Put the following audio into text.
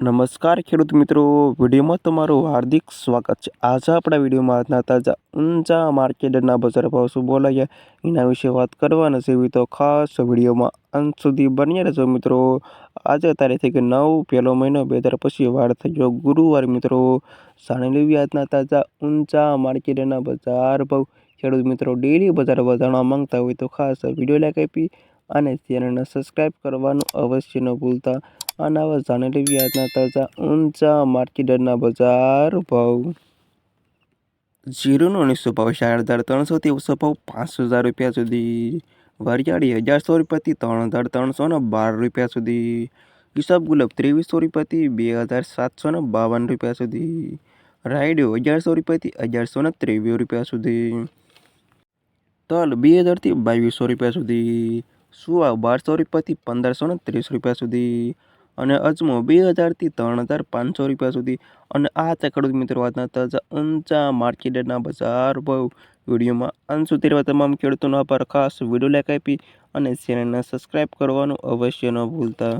નમસ્કાર ખેડૂત મિત્રો, વિડીયોમાં તમારું હાર્દિક સ્વાગત છે. આજે આપણા વિડીયોમાં આજના તાજા ઊંચા માર્કેટના બજાર ભાવ શું બોલાયા, એના વિશે વાત કરવાના છે. તો ખાસ વિડીયોમાં અંત સુધી બન્યા રહેજો મિત્રો. આજે તારીખ નવ પહેલો મહિનો બે હજાર પછી વાર થઈ ગયો ગુરુવાર મિત્રો. જાણી લેવી આજના તાજા ઊંચા માર્કેટના બજાર ભાવ. ખેડૂત મિત્રો ડેલી બજાર વધારવા માંગતા હોય તો ખાસ વીડિયો લાઈક આપી અને ચેનલને સબસ્ક્રાઈબ કરવાનું અવશ્ય ન ભૂલતા. અને જાણેલી વ્યાજના તાજા ઊંચા માર્કેટના બજાર ભાવ. જીરોનો નીચો ભાવ ચાર હજાર ત્રણસોથી ઓછો ભાવ પાંચ હજાર રૂપિયા સુધી. વરિયાળી હજારસો રૂપિયાથી ત્રણ હજાર ત્રણસો ને બાર રૂપિયા સુધી. હિસાબ ગુલાબ ત્રેવીસો રૂપિયાથી બે હજાર સાતસો ને બાવન રૂપિયા સુધી. રાયડો અગિયારસો રૂપિયાથી અગિયારસો ને ત્રેવીસ રૂપિયા સુધી. તલ બે હજારથી બાવીસો રૂપિયા સુધી. સુવા બારસો રૂપિયાથી પંદરસો ને ત્રીસ રૂપિયા સુધી. અને અજમો બે હજારથી ત્રણ હજાર પાંચસો રૂપિયા સુધી. અને આ છે ખેડૂત મિત્રો આજના તાજા ઊંચા માર્કેટના બજાર ભાવ વિડીયોમાં અંત સુધી તમામ ખેડૂતોનો આભાર. ખાસ વીડિયો લાઈક આપી અને ચેનલને સબસ્ક્રાઈબ કરવાનું અવશ્ય ન ભૂલતા.